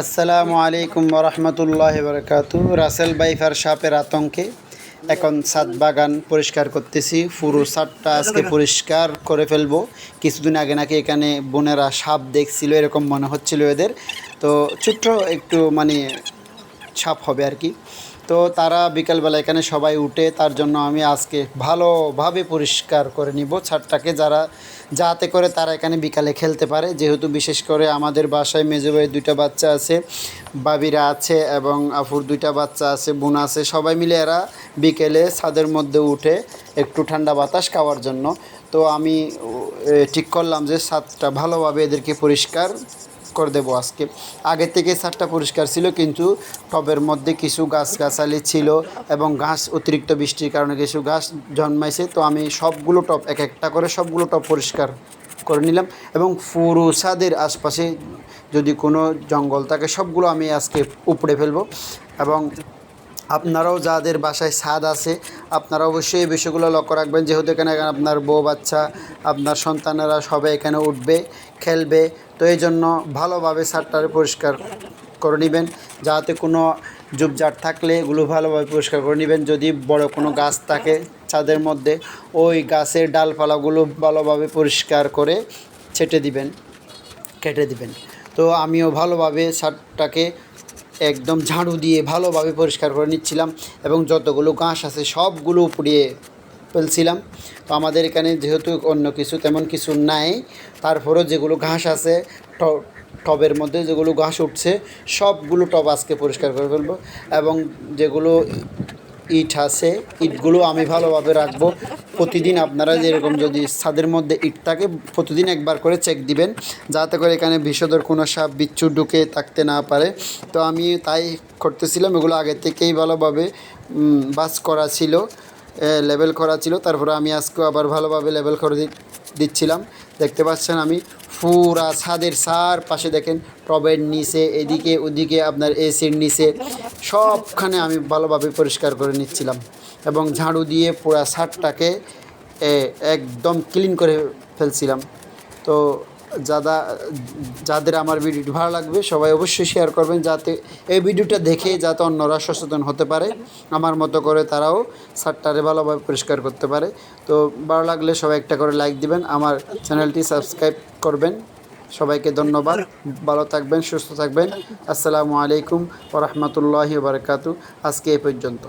আসসালামু আলাইকুম রহমতুল্লাহ বরকাতু। রাসেল বাইফার সাপের আতঙ্কে এখন সাত বাগান পরিষ্কার করতেছি। পুরো সাতটা আজকে পরিষ্কার করে ফেলব। কিছুদিন আগে নাকি এখানে বোনেরা সাপ দেখছিল, এরকম মনে হচ্ছিল এদের। তো ছোট্ট একটু মানে সাপ হবে আর কি। তো তারা বিকালবেলা এখানে সবাই উঠে, তার জন্য আমি আজকে ভালোভাবে পরিষ্কার করে নিব ছাদটাকে। যারা, যাতে করে তারা এখানে বিকালে খেলতে পারে। যেহেতু বিশেষ করে আমাদের বাসায় মেজো ভাইয়ের দুইটা বাচ্চা আছে, বাবিরা আছে এবং আফুর দুইটা বাচ্চা আছে, বোন আছে, সবাই মিলে এরা বিকেলে ছাদের মধ্যে উঠে একটু ঠান্ডা বাতাস খাওয়ার জন্য। তো আমি ঠিক করলাম যে ছাদটা ভালোভাবে এদেরকে পরিষ্কার করে দেবো আজকে। আগে থেকে সারটা পরিষ্কার ছিল, কিন্তু টবের মধ্যে কিছু গাছগাছালি ছিল এবং ঘাস, অতিরিক্ত বৃষ্টির কারণে কিছু ঘাস জন্মাইছে। তো আমি সবগুলো টব, এক একটা করে সবগুলো টপ পরিষ্কার করে নিলাম এবং পুরো ছাদের আশপাশে যদি কোনো জঙ্গল থাকে, সবগুলো আমি আজকে উপড়ে ফেলব এবং আপনারাও যাদের বাসায় ছাদ আছে, আপনারা অবশ্যই এই বিষয়গুলো লক্ষ্য রাখবেন। যেহেতু এখানে আপনার বউ, বাচ্চা, আপনার সন্তানেরা সবাই এখানে উঠবে, খেলবে। তো এই জন্য ভালোভাবে ছাদটারে পরিষ্কার করে নেবেন। যাতে কোনো জুবজাট থাকলে এগুলো ভালোভাবে পরিষ্কার করে নেবেন। যদি বড় কোনো গাছ থাকে ছাদের মধ্যে, ওই গাছের ডালপালাগুলো ভালোভাবে পরিষ্কার করে ছেটে দিবেন, কেটে দিবেন। তো আমিও ভালোভাবে ছাদটাকে একদম ঝাড়ু দিয়ে ভালোভাবে পরিষ্কার করে নিচ্ছিলাম এবং যতগুলো ঘাস আছে সবগুলো উপড়িয়ে ফেলছিলাম। তো আমাদের এখানে যেহেতু অন্য কিছু তেমন কিছু নাই, তারপরেও যেগুলো ঘাস আছে টবের মধ্যে যেগুলো ঘাস উঠছে, সবগুলো টব আজকে পরিষ্কার করে ফেলব এবং যেগুলো ইট আছে, ইটগুলো আমি ভালোভাবে রাখব। প্রতিদিন আপনারা যেরকম যদি ছাদের মধ্যে ইট থাকে, প্রতিদিন একবার করে চেক দিবেন, যাতে করে এখানে বিষধর কোনো সাপ, বিচ্ছু ঢুকে থাকতে না পারে। তো আমি তাই করতেছিলাম, এগুলো আগে থেকেই ভালোভাবে বাস করা ছিল লেভেল করা ছিল। তারপরে আমি আজকেও আবার ভালোভাবে লেভেল করে দিচ্ছিলাম। দেখতে পাচ্ছেন আমি পুরা ছাদের সার পাশে দেখেন টবের নিচে, এদিকে, ওদিকে, আপনার এসির নিচে, সবখানে আমি ভালোভাবে পরিষ্কার করে নিচ্ছিলাম এবং ঝাড়ু দিয়ে পুরা ছাদটাকে একদম ক্লিন করে ফেলছিলাম। তো যারা যাদের আমার ভিডিওটি ভালো লাগবে, সবাই অবশ্যই শেয়ার করবেন যাতে এই ভিডিওটা দেখে যাতে অন্যরা সচেতন হতে পারে। আমার মতো করে তারাও সারটারে ভালোভাবে পরিষ্কার করতে পারে। তো ভালো লাগলে সবাই একটা করে লাইক দিবেন, আমার চ্যানেলটি সাবস্ক্রাইব করবেন। সবাইকে ধন্যবাদ, ভালো থাকবেন, সুস্থ থাকবেন। আসসালামু আলাইকুম রহমতুল্লাহি বারকাতু আজকে এ পর্যন্ত।